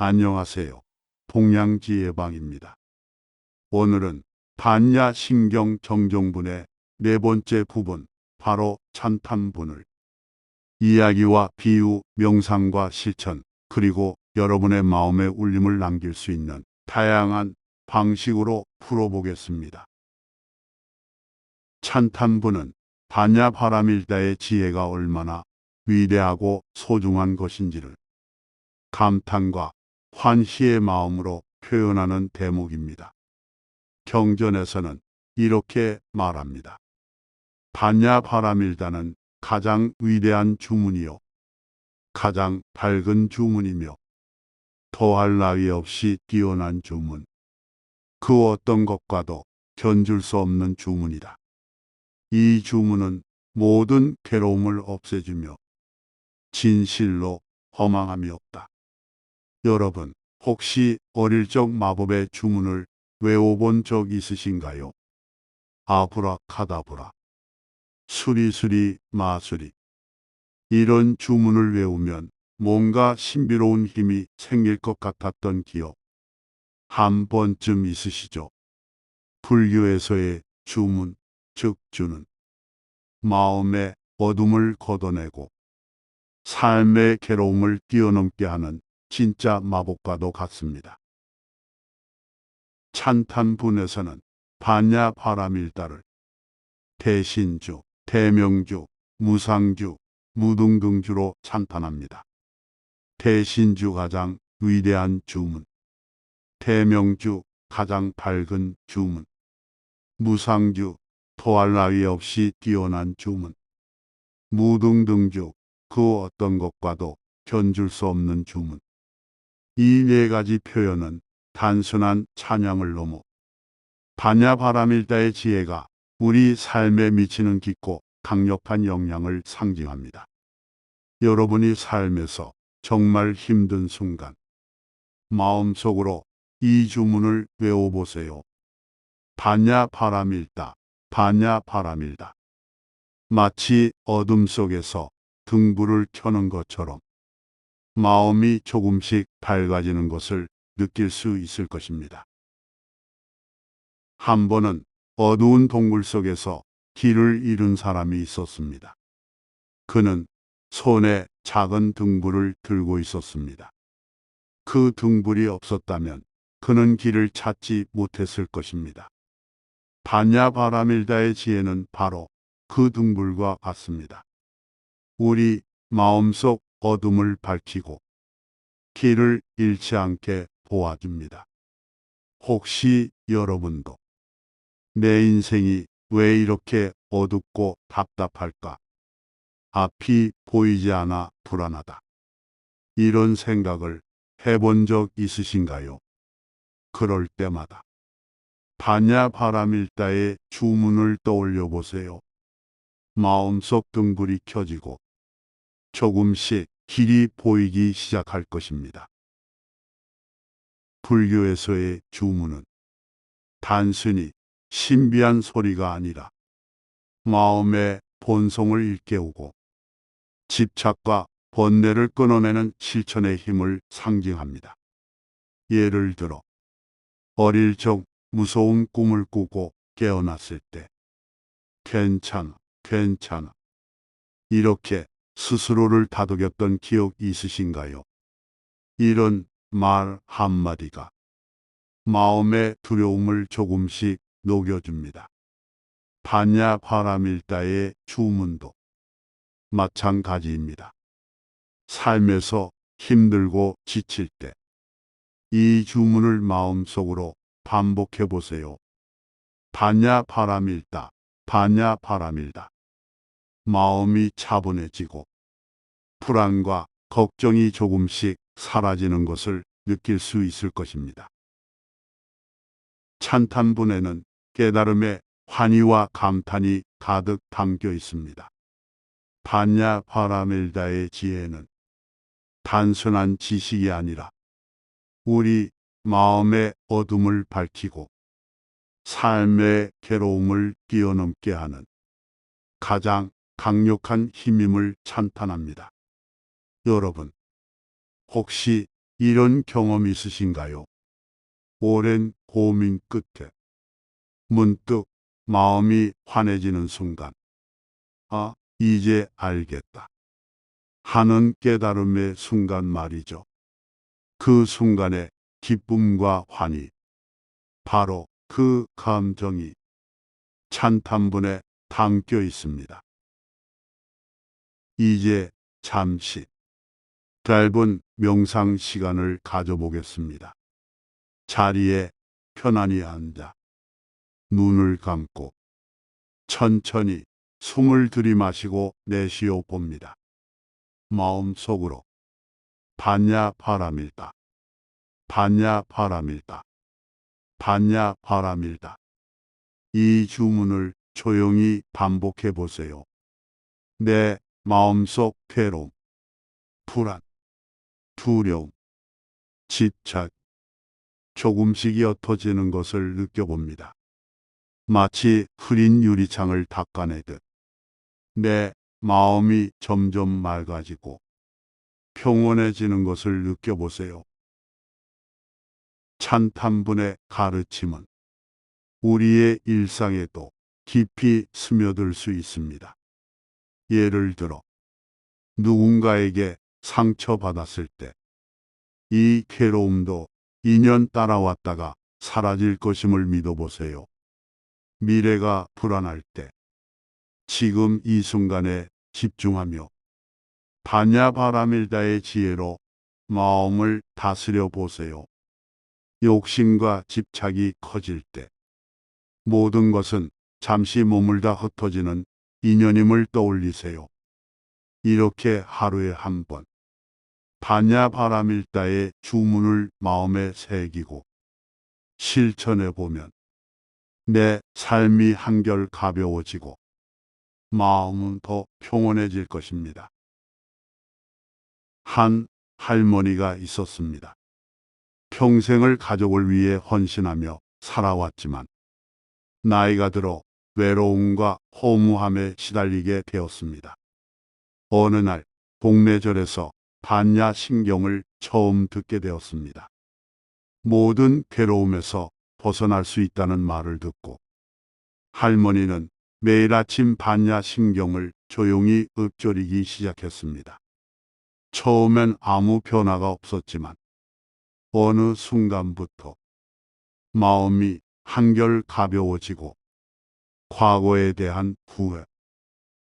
안녕하세요. 동양지혜방입니다. 오늘은 반야 신경 정정분의 네 번째 부분, 바로 찬탄분을 이야기와 비유, 명상과 실천, 그리고 여러분의 마음에 울림을 남길 수 있는 다양한 방식으로 풀어보겠습니다. 찬탄분은 반야 바라밀다의 지혜가 얼마나 위대하고 소중한 것인지를 감탄과 환희의 마음으로 표현하는 대목입니다. 경전에서는 이렇게 말합니다. 반야 바라밀다는 가장 위대한 주문이요. 가장 밝은 주문이며 더할 나위 없이 뛰어난 주문. 그 어떤 것과도 견줄 수 없는 주문이다. 이 주문은 모든 괴로움을 없애주며 진실로 허망함이 없다. 여러분, 혹시 어릴 적 마법의 주문을 외워본 적 있으신가요? 아브라카다브라, 수리수리 마수리. 이런 주문을 외우면 뭔가 신비로운 힘이 생길 것 같았던 기억 한 번쯤 있으시죠? 불교에서의 주문, 즉 주는 마음의 어둠을 걷어내고 삶의 괴로움을 뛰어넘게 하는 진짜 마법과도 같습니다. 찬탄분에서는 반야 바라밀다를 대신주, 대명주, 무상주, 무등등주로 찬탄합니다. 대신주 가장 위대한 주문, 대명주 가장 밝은 주문, 무상주 토할 나위 없이 뛰어난 주문, 무등등주 그 어떤 것과도 견줄 수 없는 주문. 이 네 가지 표현은 단순한 찬양을 넘어 반야 바라밀다의 지혜가 우리 삶에 미치는 깊고 강력한 영향을 상징합니다. 여러분이 삶에서 정말 힘든 순간 마음속으로 이 주문을 외워보세요. 반야 바라밀다, 반야 바라밀다. 마치 어둠 속에서 등불을 켜는 것처럼 마음이 조금씩 밝아지는 것을 느낄 수 있을 것입니다. 한 번은 어두운 동굴 속에서 길을 잃은 사람이 있었습니다. 그는 손에 작은 등불을 들고 있었습니다. 그 등불이 없었다면 그는 길을 찾지 못했을 것입니다. 반야 바라밀다의 지혜는 바로 그 등불과 같습니다. 우리 마음속 어둠을 밝히고 길을 잃지 않게 도와줍니다. 혹시 여러분도 내 인생이 왜 이렇게 어둡고 답답할까? 앞이 보이지 않아 불안하다. 이런 생각을 해본 적 있으신가요? 그럴 때마다 반야 바라밀다의 주문을 떠올려 보세요. 마음속 등불이 켜지고 조금씩 길이 보이기 시작할 것입니다. 불교에서의 주문은 단순히 신비한 소리가 아니라 마음의 본성을 일깨우고 집착과 번뇌를 끊어내는 실천의 힘을 상징합니다. 예를 들어 어릴 적 무서운 꿈을 꾸고 깨어났을 때 괜찮아, 괜찮아. 이렇게 스스로를 다독였던 기억 있으신가요? 이런 말 한마디가 마음의 두려움을 조금씩 녹여줍니다. 반야 바라밀다의 주문도 마찬가지입니다. 삶에서 힘들고 지칠 때 이 주문을 마음속으로 반복해 보세요. 반야 바라밀다, 반야 바라밀다. 마음이 차분해지고 불안과 걱정이 조금씩 사라지는 것을 느낄 수 있을 것입니다. 찬탄분에는 깨달음의 환희와 감탄이 가득 담겨 있습니다. 반야 바라밀다의 지혜는 단순한 지식이 아니라 우리 마음의 어둠을 밝히고 삶의 괴로움을 뛰어넘게 하는 가장 강력한 힘임을 찬탄합니다. 여러분, 혹시 이런 경험 있으신가요? 오랜 고민 끝에 문득 마음이 환해지는 순간, 아, 이제 알겠다. 하는 깨달음의 순간 말이죠. 그 순간의 기쁨과 환희, 바로 그 감정이 찬탄분에 담겨 있습니다. 이제 잠시 짧은 명상 시간을 가져보겠습니다. 자리에 편안히 앉아 눈을 감고 천천히 숨을 들이마시고 내쉬어 봅니다. 마음속으로 반야 바람일다. 반야 바람일다. 반야 바람일다. 이 주문을 조용히 반복해 보세요. 내 마음속 괴로움, 불안, 두려움, 집착, 조금씩 옅어지는 것을 느껴봅니다. 마치 흐린 유리창을 닦아내듯 내 마음이 점점 맑아지고 평온해지는 것을 느껴보세요. 찬탄분의 가르침은 우리의 일상에도 깊이 스며들 수 있습니다. 예를 들어, 누군가에게 상처받았을 때, 이 괴로움도 인연 따라왔다가 사라질 것임을 믿어보세요. 미래가 불안할 때, 지금 이 순간에 집중하며 반야바라밀다의 지혜로 마음을 다스려 보세요. 욕심과 집착이 커질 때, 모든 것은 잠시 머물다 흩어지는 인연임을 떠올리세요. 이렇게 하루에 한 번, 반야바라밀다의 주문을 마음에 새기고 실천해 보면 내 삶이 한결 가벼워지고 마음은 더 평온해질 것입니다. 한 할머니가 있었습니다. 평생을 가족을 위해 헌신하며 살아왔지만 나이가 들어 외로움과 허무함에 시달리게 되었습니다. 어느 날 동네절에서 반야 신경을 처음 듣게 되었습니다. 모든 괴로움에서 벗어날 수 있다는 말을 듣고 할머니는 매일 아침 반야 신경을 조용히 읊조리기 시작했습니다. 처음엔 아무 변화가 없었지만 어느 순간부터 마음이 한결 가벼워지고 과거에 대한 후회,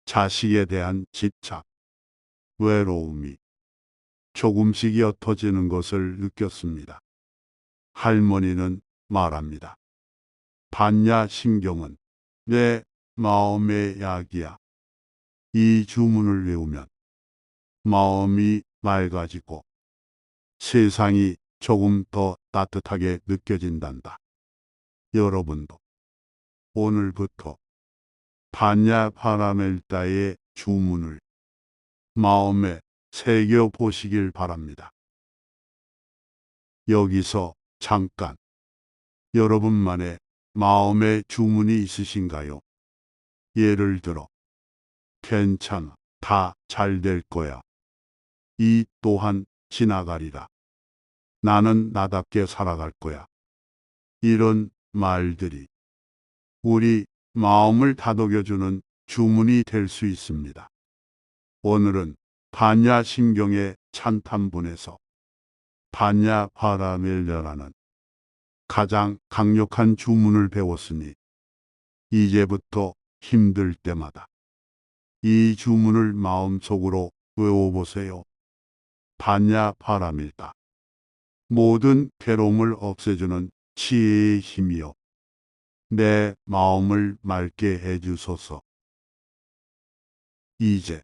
자식에 대한 집착, 외로움이 조금씩 옅어지는 것을 느꼈습니다. 할머니는 말합니다. 반야 신경은 내 마음의 약이야. 이 주문을 외우면 마음이 맑아지고 세상이 조금 더 따뜻하게 느껴진단다. 여러분도 오늘부터 반야 파라멜다의 주문을 마음에 새겨 보시길 바랍니다. 여기서 잠깐 여러분만의 마음의 주문이 있으신가요? 예를 들어 괜찮아, 다 잘 될 거야. 이 또한 지나가리라. 나는 나답게 살아갈 거야. 이런 말들이 우리 마음을 다독여주는 주문이 될 수 있습니다. 오늘은 반야 신경의 찬탄분에서 반야 바라멜려라는 가장 강력한 주문을 배웠으니 이제부터 힘들 때마다 이 주문을 마음속으로 외워보세요. 반야 바람일다. 모든 괴로움을 없애주는 지혜의 힘이요. 내 마음을 맑게 해주소서. 이제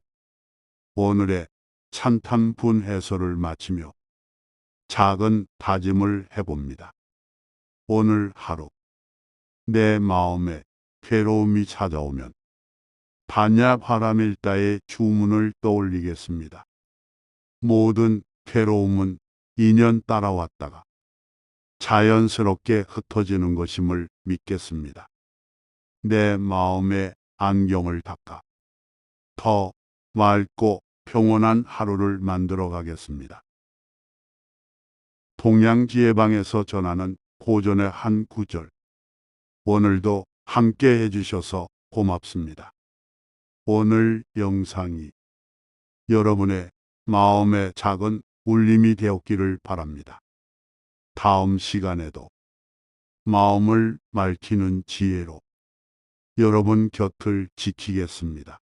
오늘의 찬탄분 해설을 마치며 작은 다짐을 해봅니다. 오늘 하루 내 마음에 괴로움이 찾아오면 반야 바람일다의 주문을 떠올리겠습니다. 모든 괴로움은 인연 따라왔다가 자연스럽게 흩어지는 것임을 믿겠습니다. 내 마음의 안경을 닦아 더 맑고 평온한 하루를 만들어 가겠습니다. 동양지혜방에서 전하는 고전의 한 구절. 오늘도 함께 해주셔서 고맙습니다. 오늘 영상이 여러분의 마음의 작은 울림이 되었기를 바랍니다. 다음 시간에도 마음을 맑히는 지혜로 여러분 곁을 지키겠습니다.